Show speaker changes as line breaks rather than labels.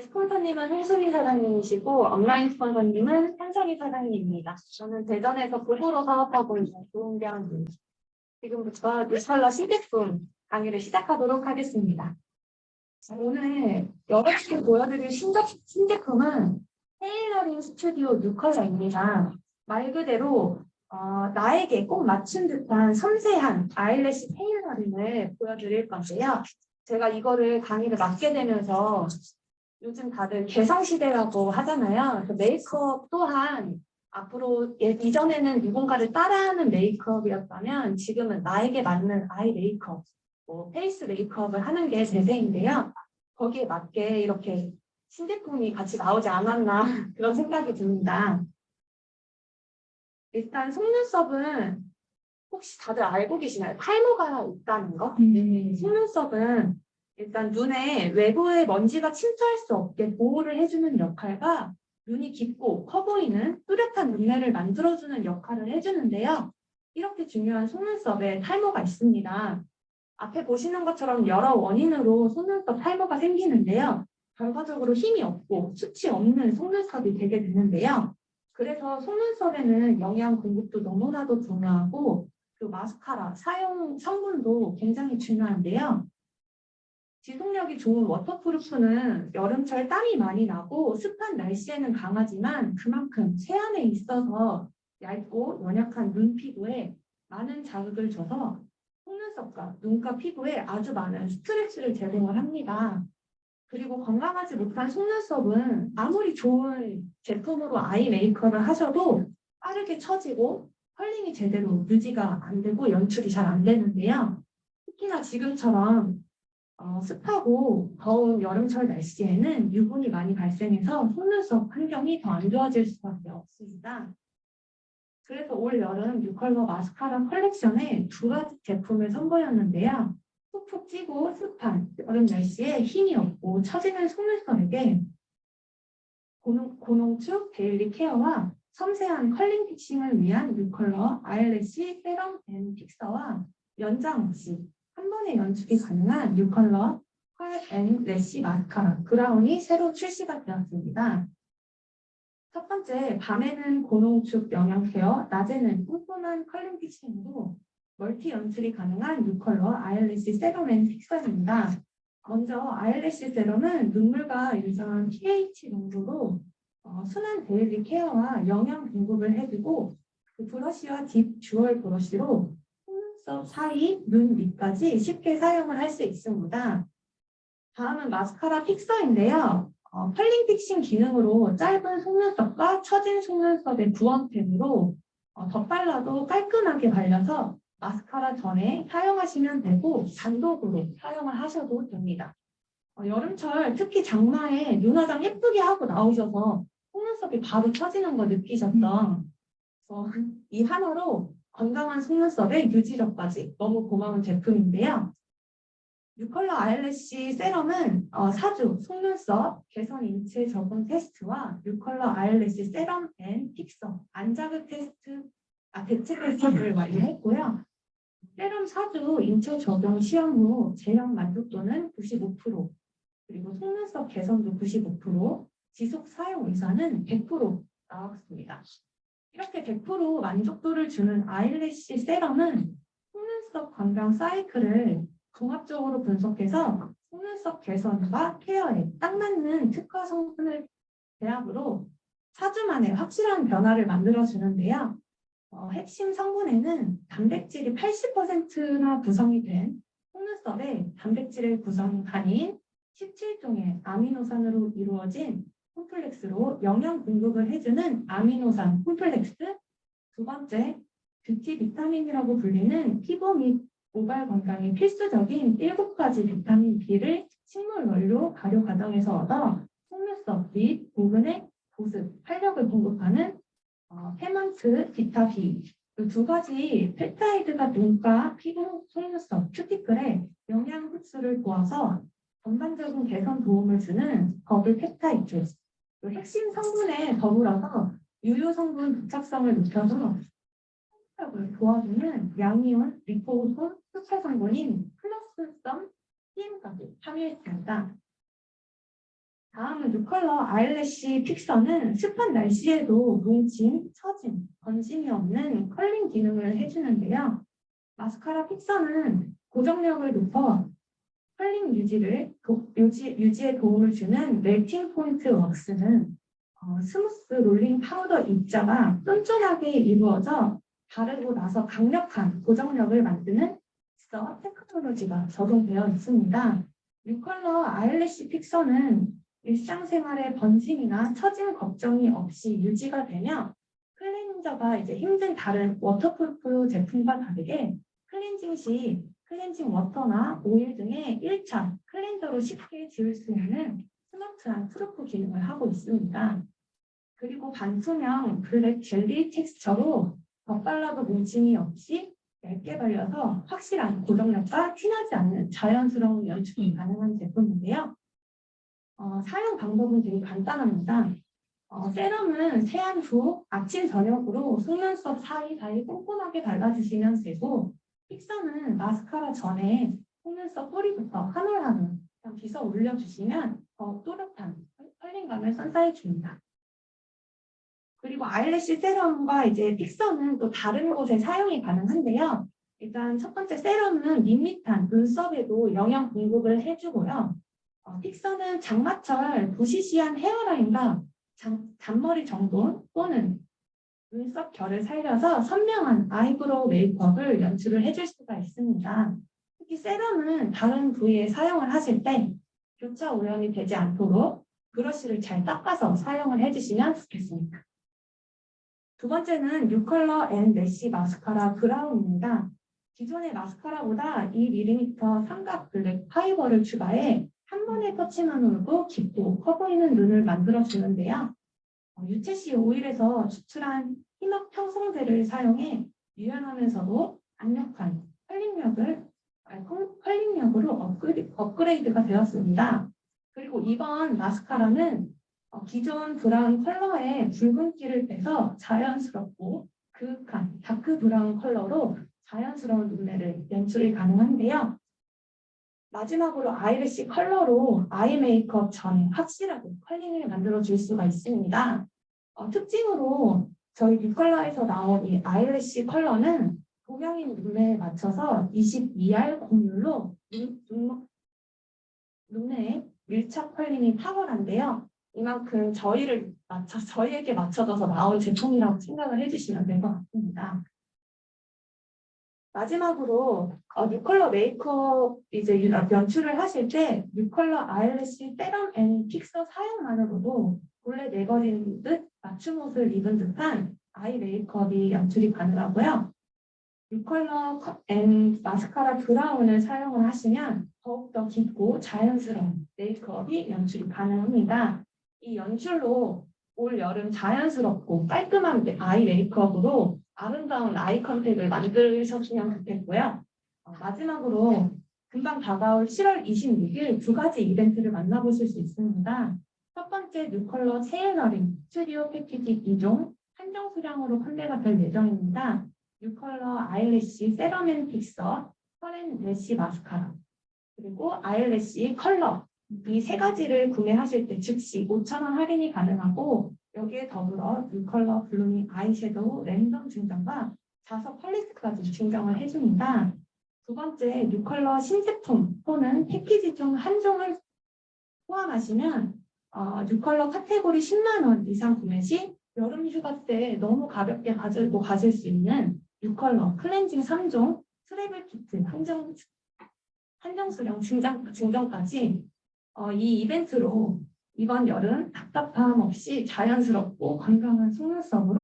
스폰서님은 홍수미 사장님이시고 업라인 스폰서님은 한선희 사장님입니다. 저는 대전에서 부부로 사업하고 있는 조은경입니다. 지금부터 뉴스컬러 신제품 강의를 시작하도록 하겠습니다. 자, 오늘 여러분께 보여드릴 신제, 신제품은 테일러링 스튜디오 뉴컬러입니다. 말 그대로 어, 나에게 꼭 맞춘 듯한 섬세한 아이래쉬 테일러링을 보여드릴 건데요. 제가 이거를 강의를 맡게 되면서 요즘 다들 개성 시대라고 하잖아요. 그 메이크업 또한 앞으로 예- 이전에는 누군가를 따라하는 메이크업이었다면 지금은 나에게 맞는 아이 메이크업, 뭐 페이스 메이크업을 하는 게 대세인데요. 거기에 맞게 이렇게 신제품이 같이 나오지 않았나 그런 생각이 듭니다. 일단 속눈썹은 혹시 다들 알고 계시나요? 탈모가 있다는 거? 속눈썹은 일단 눈에 외부의 먼지가 침투할 수 없게 보호를 해주는 역할과 눈이 깊고 커 보이는 뚜렷한 눈매를 만들어주는 역할을 해주는데요. 이렇게 중요한 속눈썹에 탈모가 있습니다. 앞에 보시는 것처럼 여러 원인으로 속눈썹 탈모가 생기는데요. 결과적으로 힘이 없고 수치 없는 속눈썹이 되게 되는데요. 그래서 속눈썹에는 영양 공급도 너무나도 중요하고 그 마스카라 사용 성분도 굉장히 중요한데요. 지속력이 좋은 워터프루프는 여름철 땀이 많이 나고 습한 날씨에는 강하지만 그만큼 세안에 있어서 얇고 연약한 눈 피부에 많은 자극을 줘서 속눈썹과 눈가 피부에 아주 많은 스트레스를 제공을 합니다. 그리고 건강하지 못한 속눈썹은 아무리 좋은 제품으로 아이 메이크업을 하셔도 빠르게 처지고 컬링이 제대로 유지가 안 되고 연출이 잘 안 되는데요. 특히나 지금처럼 어, 습하고 더운 여름철 날씨에는 유분이 많이 발생해서 속눈썹 환경이 더 안 좋아질 수밖에 없습니다. 그래서 올 여름 뉴컬러 마스카라 컬렉션에 두 가지 제품을 선보였는데요. 푹푹 찌고 습한 여름 날씨에 힘이 없고 처지는 속눈썹에게 고농, 고농축 데일리 케어와 섬세한 컬링 픽싱을 위한 뉴컬러 아이래쉬 세럼 앤 픽서와 연장 없이 한 번에 연출이 가능한 뉴컬러 컬앤 래쉬 마스카라 브라운이 새로 출시가 되었습니다. 첫 번째, 밤에는 고농축 영양 케어, 낮에는 뿜뿜한 컬링 픽싱으로 멀티 연출이 가능한 뉴컬러 아이래쉬 세럼 앤 픽서입니다. 먼저 아이래쉬 세럼은 눈물과 유사한 pH 농도로 어, 순한 데일리 케어와 영양 공급을 해주고 그 브러쉬와 딥 듀얼 브러쉬로 속 사이, 눈 밑까지 쉽게 사용을 할 수 있습니다. 다음은 마스카라 픽서인데요. 어, 컬링 픽싱 기능으로 짧은 속눈썹과 처진 속눈썹의 구원템으로 어, 덧발라도 깔끔하게 발려서 마스카라 전에 사용하시면 되고 단독으로 사용을 하셔도 됩니다. 어, 여름철 특히 장마에 눈화장 예쁘게 하고 나오셔서 속눈썹이 바로 처지는 거 느끼셨죠? 그래서 이 하나로 건강한 속눈썹의 유지력까지 너무 고마운 제품인데요. 뉴컬러 아이래쉬 세럼은 어, 사주, 속눈썹, 개선 인체 적응 테스트와 뉴컬러 아이래쉬 세럼 앤 픽서, 안자극 테스트, 아, 대체 테스트를 완료했고요. 세럼 사주 인체 적용 시험 후 제형 만족도는 95%, 그리고 속눈썹 개선도 95%, 지속 사용 의사는 100% 나왔습니다. 이렇게 100% 만족도를 주는 아이래쉬 세럼은 속눈썹 건강 사이클을 종합적으로 분석해서 속눈썹 개선과 케어에 딱 맞는 특화 성분을 배합으로 4주 만에 확실한 변화를 만들어주는데요. 어, 핵심 성분에는 단백질이 80%나 구성이 된 속눈썹의 단백질의 구성간인 17종의 아미노산으로 이루어진 콤플렉스로 영양 공급을 해주는 아미노산 콤플렉스. 두 번째, 뷰티 비타민이라고 불리는 피부 및 모발 건강에 필수적인 7가지 비타민 B를 식물 원료 발효 과정에서 얻어 속눈썹 및 모근의 보습, 활력을 공급하는 어, 페먼트 비타 B. 이두 가지 펩타이드가 눈가, 피부, 속눈썹, 큐티클에 영양 흡수를 도와서 전반적인 개선 도움을 주는 버블 펩타이드 그 핵심 성분에 더불어서 유효 성분 부착성을 높여서 을 도와주는 양이온, 리포손, 수채 성분인 플러스성 TM까지 함유했습니다. 다음은 뉴컬러 아일래시 픽서는 습한 날씨에도 뭉침, 처짐, 번짐이 없는 컬링 기능을 해주는데요. 마스카라 픽서는 고정력을 높여 컬링 유지를 도- 유지, 유지에 도움을 주는 멜팅 포인트 왁스는 어, 스무스 롤링 파우더 입자가 쫀쫀하게 이루어져 바르고 나서 강력한 고정력을 만드는 픽서 테크놀로지가 적용되어 있습니다. 뉴컬러 아일래시 픽서는 일상생활의 번짐이나 처짐 걱정이 없이 유지가 되며 클렌저가 이제 힘든 다른 워터프루프 제품과 다르게 클렌징 시 클렌징 워터나 오일 등의 1차 클렌저로 쉽게 지울 수 있는 스마트한 프루프 기능을 하고 있습니다. 그리고 반투명 블랙 젤리 텍스처로 덧발라도 뭉침이 없이 얇게 발려서 확실한 고정력과 티나지 않는 자연스러운 연출이 가능한 제품인데요. 어, 사용 방법은 되게 간단합니다. 어, 세럼은 세안 후 아침 저녁으로 속눈썹 사이사이 꼼꼼하게 발라주시면 되고 픽서는 마스카라 전에 속눈썹 뿌리부터 올 그냥 빗어 올려주시면 더 또렷한 컬링감을 선사해 줍니다. 그리고 아이래쉬 세럼과 이제 픽서는 또 다른 곳에 사용이 가능한데요. 일단 첫 번째 세럼은 밋밋한 눈썹에도 영양 공급을 해주고요. 어, 픽서는 장마철 부시시한 헤어라인과 장- 잔머리 정돈 또는 눈썹 결을 살려서 선명한 아이브로우 메이크업을 연출을 해줄 수가 있습니다. 특히 세럼은 다른 부위에 사용을 하실 때 교차 오염이 되지 않도록 브러쉬를 잘 닦아서 사용을 해주시면 좋겠습니다. 두 번째는 뉴컬러 앤 내시 마스카라 브라운입니다. 기존의 마스카라보다 2mm 삼각 블랙 파이버를 추가해 한 번의 터치만으로도 깊고 커 보이는 눈을 만들어주는데요. 어, 유채씨 오일에서 추출한 희막 평성제를 사용해 유연하면서도 강력한 컬링력을 아, 컬- 컬링력으로 업그레, 업그레이드가 되었습니다. 그리고 이번 마스카라는 어, 기존 브라운 컬러의 붉은기를 빼서 자연스럽고 그윽한 다크 브라운 컬러로 자연스러운 눈매를 연출이 가능한데요. 마지막으로 아이래쉬 컬러로 아이 메이크업 전에 확실하게 컬링을 만들어 줄 수가 있습니다. 어, 특징으로 저희 뉴컬러에서 나온 이 아이래쉬 컬러는 도명인 눈매에 맞춰서 22R 곡률로 눈매에 밀착 컬링이 탁월한데요. 이만큼 저희를 맞춰, 저희에게 맞춰져서 나온 제품이라고 생각을 해주시면 될 것 같습니다. 마지막으로 어, 뉴컬러 메이크업 이제 유- 연출을 하실 때 뉴컬러 아이래쉬 세럼 앤 픽서 사용만으로도 본래 내거진 듯 맞춤 옷을 입은 듯한 아이 메이크업이 연출이 가능하고요. 뉴컬러 컷앤 마스카라 브라운을 사용을 하시면 더욱더 깊고 자연스러운 메이크업이 연출이 가능합니다. 이 연출로 올 여름 자연스럽고 깔끔한 메- 아이 메이크업으로 아름다운 아이 컨택을 만드셨으면 좋겠고요. 어, 마지막으로 금방 다가올 7월 26일 두 가지 이벤트를 만나보실 수 있습니다. 첫 번째 뉴컬러 체일러링 스튜디오 패키지 2종 한정 수량으로 판매가 될 예정입니다. 뉴컬러 아이래쉬 세럼앤 픽서 펄앤 래쉬 마스카라 그리고 아이래쉬 컬러 이 세 가지를 구매하실 때 즉시 5,000원 할인이 가능하고 여기에 더불어 뉴컬러 블루밍 아이섀도우 랜덤 증정과 자석 팔레트까지 증정을 해줍니다. 두 번째 뉴컬러 신제품 또는 패키지 중한 종을 포함하시면 어, 뉴컬러 카테고리 10만 원 이상 구매 시 여름 휴가 때 너무 가볍게 가지고 가실 수 있는 뉴컬러 클렌징 3종 트래블 키트 한정 한정 수량 증정, 증정까지 어, 이 이벤트로 이번 여름 답답함 없이 자연스럽고 건강한 속눈썹으로